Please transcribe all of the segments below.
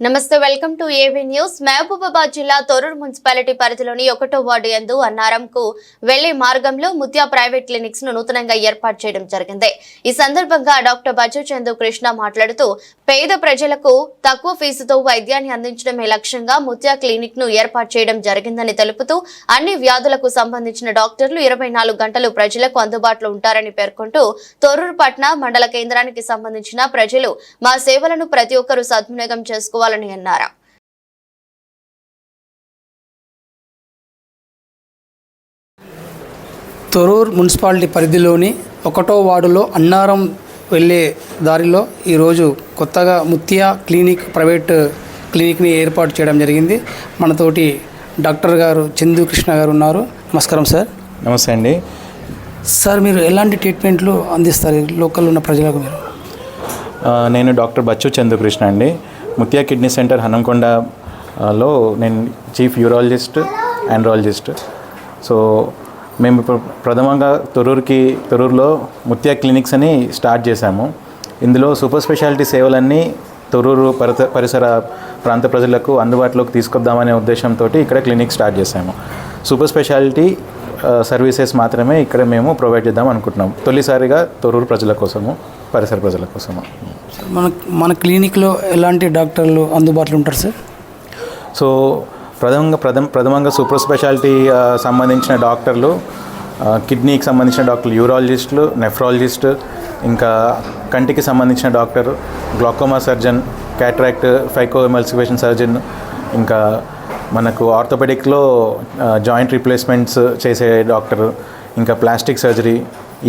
నమస్తే welcome to AV news. Mahabubabad జిల్లా Thorrur municipality పరిధిలోని ఒకటో వార్డు యందు అన్నారంకు వెళ్ళే మార్గంలో ముత్యా ప్రైవేట్ క్లినిక్స్ను నూతనంగా ఏర్పాటు చేయడం జరిగింది. ఈ సందర్భంగా డాక్టర్ బజ్జు చందు కృష్ణ మాట్లాడుతూ పేద ప్రజలకు తక్కువ ఫీజుతో వైద్యాన్ని అందించడమే లక్ష్యంగా ముత్యా క్లినిక్ను ఏర్పాటు చేయడం జరిగిందని తెలుపుతూ అన్ని వ్యాధులకు సంబంధించిన డాక్టర్లు ఇరవై నాలుగు గంటలు ప్రజలకు అందుబాటులో ఉంటారని పేర్కొంటూ తొర్రూరు పట్న మండల కేంద్రానికి సంబంధించిన ప్రజలు మా సేవలను ప్రతి ఒక్కరూ సద్వినియోగం చేసుకోవాలని అన్నారు? తొరూర్ మున్సిపాలిటీ పరిధిలోని ఒకటో వార్డులో అన్నారం వెళ్ళే దారిలో ఈరోజు కొత్తగా ముత్యా క్లినిక్ ప్రైవేట్ క్లినిక్ని ఏర్పాటు చేయడం జరిగింది. మనతోటి డాక్టర్ గారు చందు కృష్ణ గారు ఉన్నారు. నమస్కారం సార్. నమస్తే అండి. సార్ మీరు ఎలాంటి ట్రీట్మెంట్లు అందిస్తారు? లోకల్ ఉన్న ప్రజలకు మీరు? నేను డాక్టర్ బచ్చు చంద్రకృష్ణ అండి. ముత్యా కిడ్నీ సెంటర్ హనంకొండలో లో నేను చీఫ్ యూరాలజిస్ట్ ఆండ్రాలజిస్ట్ సో మేము ఇప్పుడు ప్రథమంగా తొరూరుకి తొరూరులో ముత్యా క్లినిక్స్ అని స్టార్ట్ చేశాము. ఇందులో సూపర్ స్పెషాలిటీ సేవలన్నీ తొరూరు పరిసర ప్రాంత ప్రజలకు అందుబాటులోకి తీసుకొద్దామనే ఉద్దేశంతో ఇక్కడ క్లినిక్ స్టార్ట్ చేశాము. సూపర్ స్పెషాలిటీ సర్వీసెస్ మాత్రమే ఇక్కడ మేము ప్రొవైడ్ చేద్దాం అనుకుంటున్నాం. తొలిసారిగా తొరూరు ప్రజల కోసము పరిసర ప్రజల కోసము. మన మన క్లినిక్లో ఎలాంటి డాక్టర్లు అందుబాటులో ఉంటారు సార్? సో ప్రథమంగా ప్రథమ ప్రథమంగా సూపర్ స్పెషాలిటీ సంబంధించిన డాక్టర్లు కిడ్నీకి సంబంధించిన డాక్టర్లు యూరాలజిస్టులు నెఫ్రాలజిస్ట్ ఇంకా కంటికి సంబంధించిన doctor glaucoma surgeon cataract phacoemulsification surgeon ఇంకా మనకు ఆర్థోపెడిక్లో జాయింట్ రీప్లేస్మెంట్స్ చేసే డాక్టర్ ఇంకా plastic surgery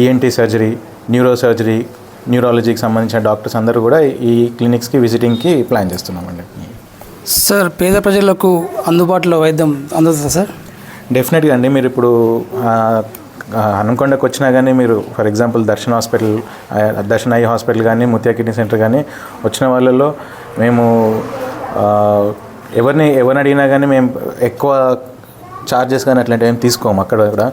ENT surgery neuro surgery న్యూరాలజీకి సంబంధించిన డాక్టర్స్ అందరూ కూడా ఈ క్లినిక్స్కి విజిటింగ్కి ప్లాన్ చేస్తున్నామండి. సార్ పేద ప్రజలకు అందుబాటులో వైద్యం అందుతుందా సార్? డెఫినెట్గా అండి. మీరు ఇప్పుడు హనుమకొండకు వచ్చినా కానీ మీరు for example Darshan hospital Darshan eye hospital కానీ ముత్యా కిడ్నీ సెంటర్ కానీ వచ్చిన వాళ్ళలో మేము ఎవరిని ఎవరిని అడిగినా కానీ మేము ఎక్కువ చార్జెస్ కానీ అట్లాంటివి ఏం తీసుకోము. అక్కడ కూడా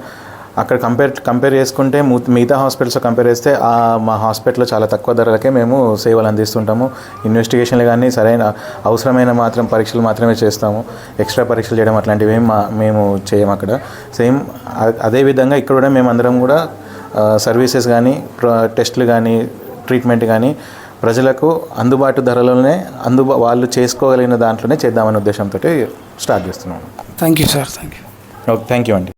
అక్కడ కంపేర్ కంపేర్ చేసుకుంటే మిగతా హాస్పిటల్స్ కంపేర్ చేస్తే ఆ మా హాస్పిటల్లో చాలా తక్కువ ధరలకే మేము సేవలు అందిస్తుంటాము. ఇన్వెస్టిగేషన్లు కానీ సరైన అవసరమైన మాత్రం పరీక్షలు మాత్రమే చేస్తాము. ఎక్స్ట్రా పరీక్షలు చేయడం అట్లాంటివి ఏం మా- మేము చేయము అక్కడ. సేమ్ అదేవిధంగా అదే విధంగా ఇక్కడ కూడా మేము అందరం కూడా సర్వీసెస్ కానీ టెస్టులు కానీ ట్రీట్మెంట్ కానీ ప్రజలకు అందుబాటు ధరలోనే అందుబా వాళ్ళు చేసుకోగలిగిన దాంట్లోనే చేద్దామనే ఉద్దేశంతో స్టార్ట్ చేస్తున్నాము thank you sir thank you okay thank you అండి.